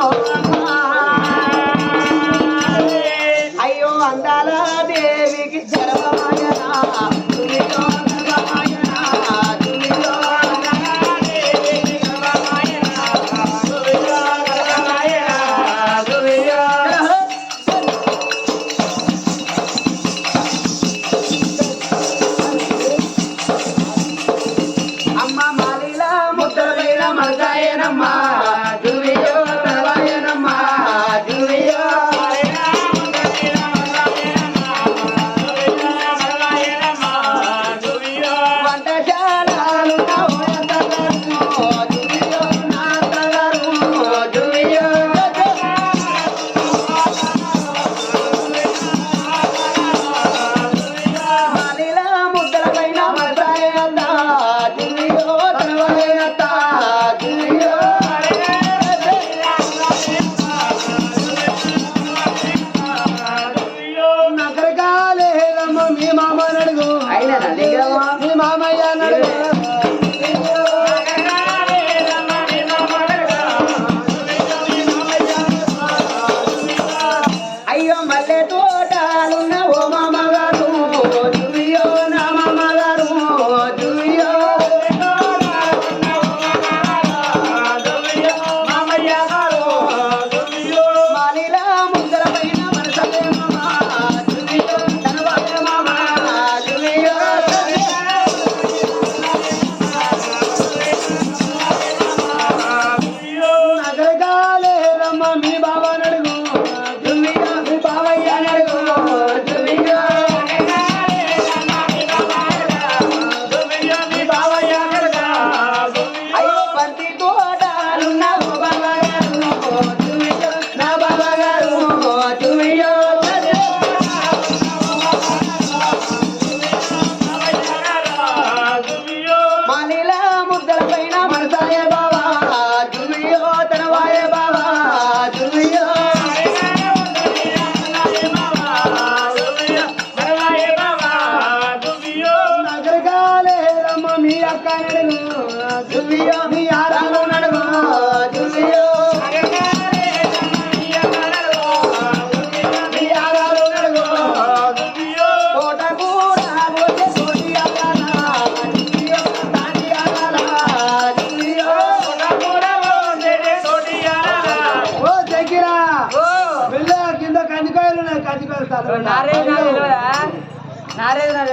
Oh,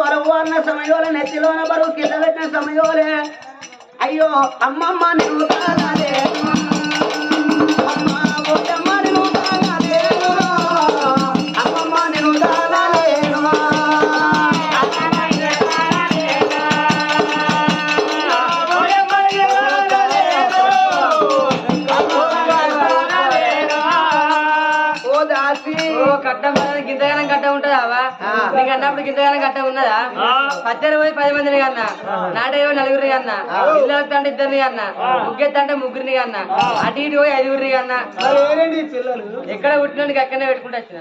వరవు అన్న సమయంలో నెత్తిలోన బరువు కింద పెట్టిన సమయంలో అయ్యో అమ్మమ్మ నువ్వు కాదే గడ్డ కట్ట ఉంటుందావా నీకు అన్నప్పుడు కన్నా కట్ట ఉన్నదా? పద్దెన పోయి పది మందిని కన్నా. నాటయ్యో నలుగురిని కన్నా. ఇల్లు అంటే ఇద్దరిని కన్నా. ముగ్గెత్తంటే ముగ్గురిని కన్నా. అటు ఇటు పోయి ఐదుగురిని కన్నా. ఎక్కడ పుట్టినందుకు అక్కడనే పెట్టుకుంటా వచ్చిన.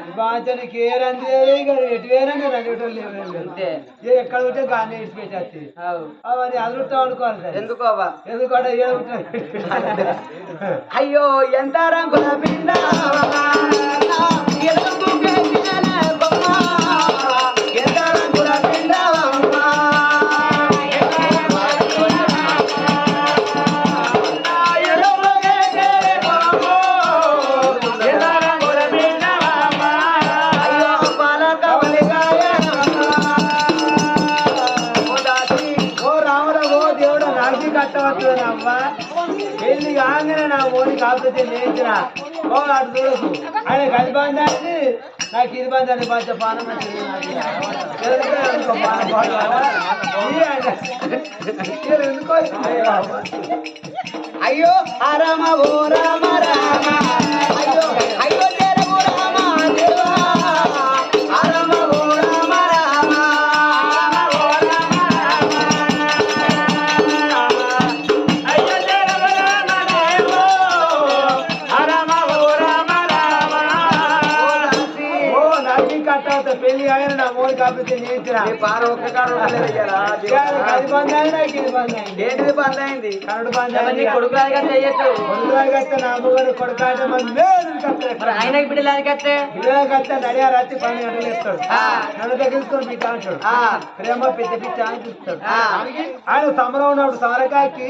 ఎక్కడ ఉంటే ఎందుకో అయ్యో ఎంత పెళ్ళి కాగానే నా ఓడి కాకపోతే లేదురా ఓ అటు చూడకు. ఆయన గది బంధాన్ని నాకు ఇది బాధ్యాన్ని బాధ్య పానం అయ్యో ఆ రామ ఓ రామ రామ. అయ్యో అయ్యో. కొడుకు నా ఆయనకి బిడ్డలు కట్టే బిడ్డలు పని గంటలు ప్రేమ పెద్ద పిచ్చి చూస్తాడు. ఆయన సమరం ఉన్నాడు సారకాకి.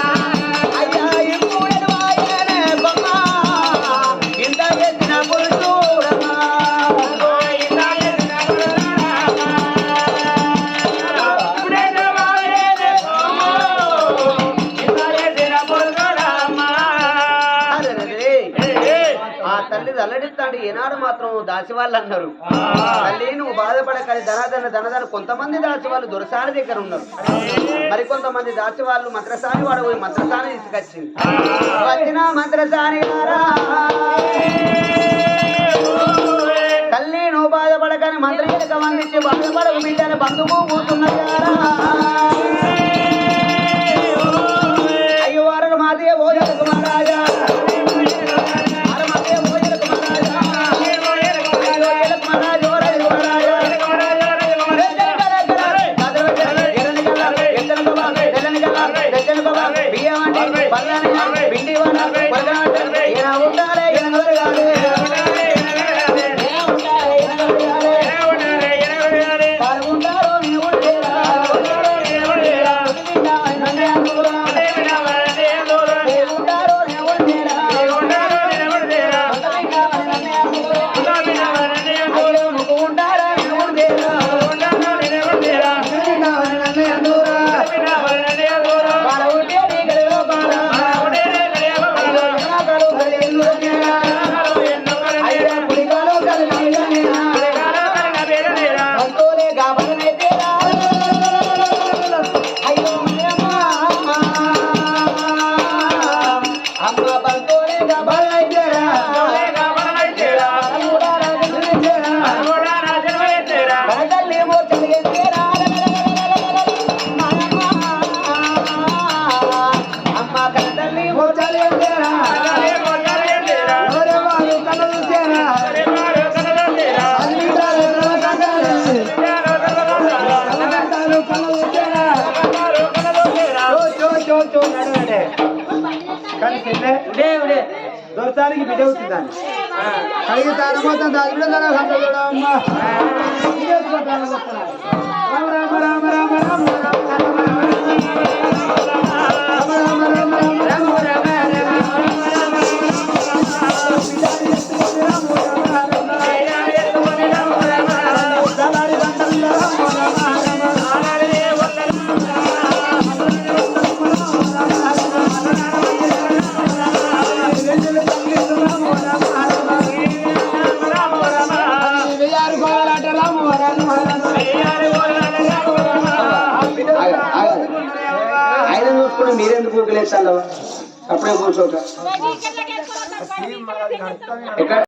ఏనాడు మాత్రం దాసి వాళ్ళు అన్నారు తల్లి నువ్వు బాధపడకని ధనధన ధనధన కొంతమంది దాసి వాళ్ళు దొరసాని దగ్గర ఉన్నారు. మరి కొంతమంది దాసి వాళ్ళు మంత్రసాని వాడు పోయి మంత్రసాని తీసుకొచ్చింది. వచ్చిన మంత్రసాని తల్లి నువ్వు బాధపడకని వందించి బాధపడకు బిడ్డని బంధువు కూతున్నయ్యారా আমরা বাল করে যাবার మొత్తానికి బిడ్డ అవుతుందని కడిగి తాను దాని బిడ్డ चालवा कपडे पुसवतात